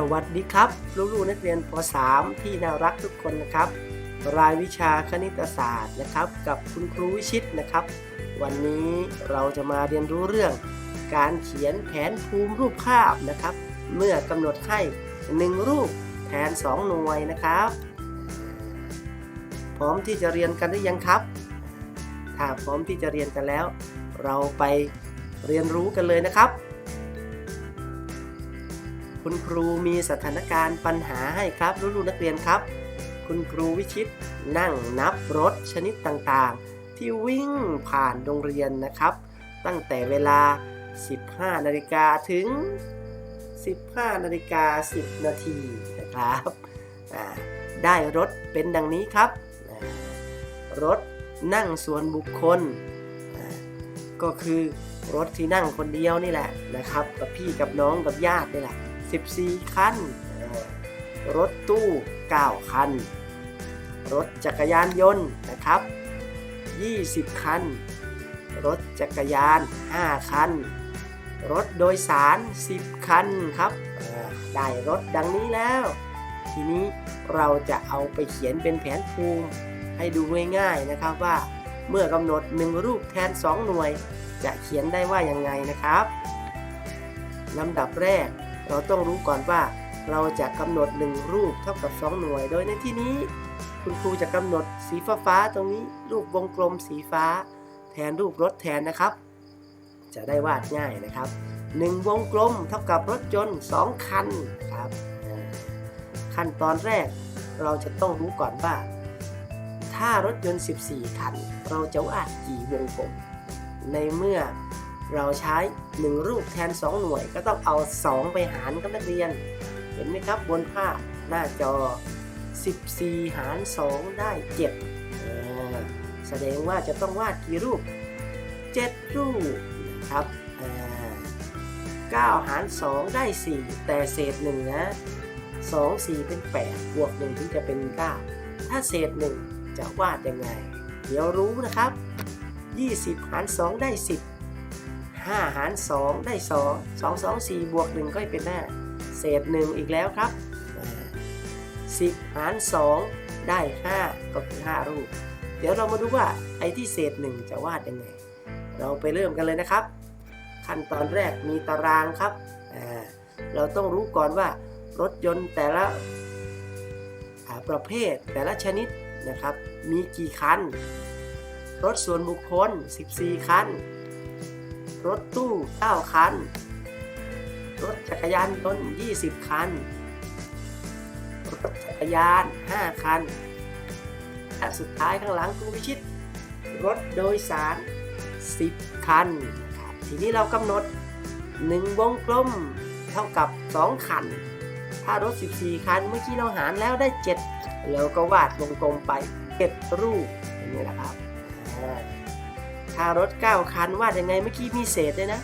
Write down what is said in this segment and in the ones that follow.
สวัสดีครับลูกๆนักเรียนป .3 ที่น่ารักทุกคนนะครับ รายวิชาคณิตศาสตร์นะครับ กับคุณครูวิชิตนะครับ วันนี้เราจะมาเรียนรู้เรื่อง การเขียนแผนภูมิรูปภาพนะครับ เมื่อกำหนดให้หนึ่งรูปแทน 2 หน่วยนะครับ พร้อมที่จะเรียนกันหรือยังครับ ถ้าพร้อมที่จะเรียนกันแล้ว เราไปเรียนรู้กันเลยนะครับ คุณครูมีสถานการณ์ปัญหาให้ครับลูกๆนักเรียนครับ คุณครูวิชิตนั่งนับรถชนิดต่างๆ ที่วิ่งผ่านโรงเรียนนะครับ ตั้งแต่เวลา 15 นาฬิกาถึง 15 นาฬิกา 10 นาทีนะครับได้รถเป็นดังนี้ครับ รถนั่งส่วนบุคคล ก็คือรถที่นั่งคนเดียวนี่แหละนะครับ กับพี่กับน้องกับญาตินี่แหละ 14 คันอ่ารถตู้ 9 คัน รถจักรยานยนต์นะครับ 20 คัน รถจักรยาน 5 คัน รถโดยสาร 10 คันครับอ่าได้รถดังนี้แล้ว ทีนี้เราจะเอาไปเขียนเป็นแผนภูมิให้ดูง่ายๆนะครับว่าเมื่อกำหนด 1 รูปแทน 2 หน่วย จะเขียนได้ว่ายังไงนะครับลำดับแรก เราต้องรู้ก่อนว่าเราจะกำหนด 1 รูปเท่ากับ 2 หน่วย โดยในที่นี้ คุณครูจะกำหนดสีฟ้าฟ้าตรงนี้รูปวงกลมสีฟ้า แทนรูปรถแทนนะครับ จะได้วาดง่ายนะครับ 1 วงกลมเท่ากับรถยนต์2คันครับขั้นตอนแรกเราจะต้องรู้ก่อนว่า ถ้ารถยนต์ 14 คัน เราจะวาดกี่วงกลม ในเมื่อ เราใช้ 1 รูปแทน 2 หน่วยก็ต้องเอา 2 ไปหารกับนักเรียน เห็นไหมครับบนภาพหน้าจอ 14 หาร 2 ได้ 7 แสดงว่าจะต้องวาดกี่รูป 7 รูปนะครับอ่า9หาร 2 ได้ 4 แต่เศษ1นะ2 4 เป็น 8 บวก 1 ถึงจะเป็น 9 ถ้าเศษ 1 จะวาดยังไง เดี๋ยวรู้นะครับ 20 หาร 2 ได้ 10 5 หาร 2 ได้ 2 2 2 4 บวก 1 ก็เป็นหน้าเศษ 1 อีกแล้วครับ 10 หาร 2 ได้ 5 ก็คือ 5 รูป เดี๋ยวเรามาดูว่าไอ้ที่เศษ 1 จะวาดยังไง เราไปเริ่มกันเลยนะครับ ขั้นตอนแรกมีตารางครับ เราต้องรู้ก่อนว่ารถยนต์แต่ละประเภทแต่ละชนิดนะครับ มีกี่คัน รถส่วนบุคคล 14 คัน รถตู้ 9 คัน รถจักรยานยนต์ 20 คัน รถจักรยาน 5 คัน และสุดท้ายข้างหลังคุณพิชิต รถโดยสาร 10 คันนะครับทีนี้เรากำหนด 1 วงกลมเท่ากับ 2 คัน ถ้ารถ 14 คัน เมื่อกี้เราหารแล้วได้ 7 แล้วก็วาดวงกลมไป 7 รูปนี้แหละครับ อ่าถ้ารถ 9 คันวาดยังไงเมื่อกี้มีเศษด้วยนะ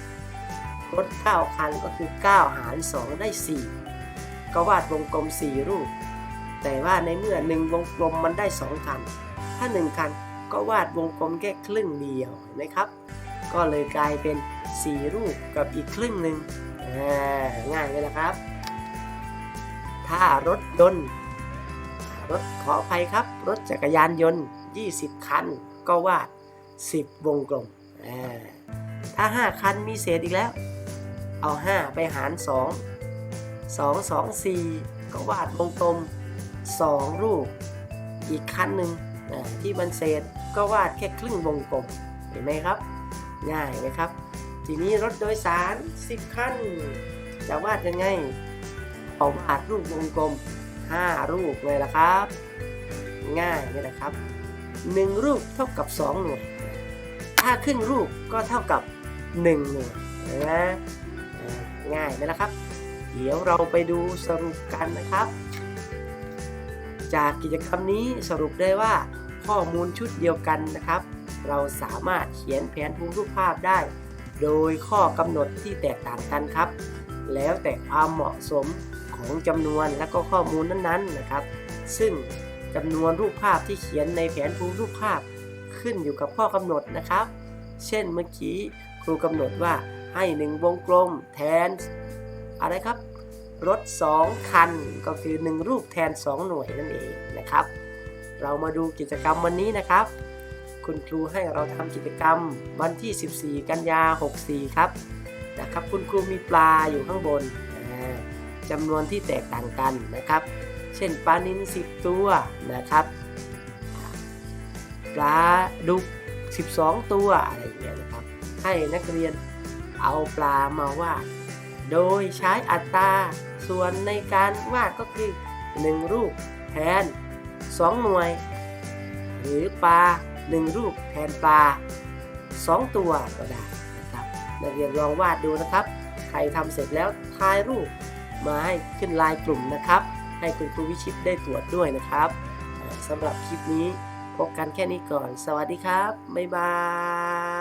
รถ 9 คันก็คือ 9 หาร 2 ได้ 4 ก็วาดวงกลม 4 รูป แต่ว่าในเมื่อ 1 วงกลมมันได้ 2 คัน ถ้า 1 คันก็วาดวงกลมแค่ครึ่งเดียวเห็นไหมครับ ก็เลยกลายเป็น 4 รูปกับอีกครึ่งหนึ่งง่ายเลยนะครับ ถ้ารถยนต์ รถขออภัยครับ รถจักรยานยนต์ 20 คัน ก็วาด 10 วงกลมอ่าถ้า 5 คันมีเศษอีกแล้ว เอา 5 ไปหาร 2 2 2 4 ก็วาดวงกลม 2 รูป อีกคันหนึ่งที่มันเศษก็วาดแค่ครึ่งวงกลม เห็นไหมครับ ง่ายไหมครับ ทีนี้รถโดยสาร 10 คัน จะวาดยังไงเอาวาดรูปวงกลม 5 รูปเลยละครับ ง่ายเลยนะครับ 1 รูปเท่ากับ 2 หน่วย ถ้าครึ่งรูปก็เท่ากับ 1 หน่วยนะง่ายไหมล่ะครับ เดี๋ยวเราไปดูสรุปกันนะครับ จากกิจกรรมนี้สรุปได้ว่าข้อมูลชุดเดียวกันนะครับ เราสามารถเขียนแผนภูมิรูปภาพได้ โดยข้อกำหนดที่แตกต่างกันครับ แล้วแต่ความเหมาะสมของจำนวนและก็ข้อมูลนั้นๆนะครับ ซึ่งจำนวนรูปภาพที่เขียนในแผนภูมิรูปภาพ ขึ้นอยู่กับข้อกำหนดนะครับ เช่นเมื่อกี้ครูกำหนดว่าให้หนึ่งวงกลมแทนอะไรครับ รถ 2 คันก็คือ 1 รูปแทน 2 หน่วยนั่นเองนะครับ เรามาดูกิจกรรมวันนี้นะครับ คุณครูให้เราทำกิจกรรมวันที่ 14 กันยา 64 ครับนะครับคุณครูมีปลาอยู่ข้างบนอ่าจำนวนที่แตกต่างกันนะครับ เช่นปลานิล10 ตัวนะครับ ปลาดุก 12 ตัวอะไรอย่างเงี้ยนะครับ ให้นักเรียนเอาปลามาวาด โดยใช้อัตราส่วนในการวาดก็คือ 1 รูปแทน 2 หน่วย หรือปลา 1 รูปแทนปลา 2 ตัวก็ได้นะครับนักเรียนลองวาดดูนะครับ ใครทำเสร็จแล้วถ่ายรูปมาให้ขึ้นไลน์กลุ่มนะครับ ให้คุณครูวิชิตได้ตรวจด้วยนะครับสำหรับคลิปนี้ พบกันแค่นี้ก่อน สวัสดีครับ บ๊ายบาย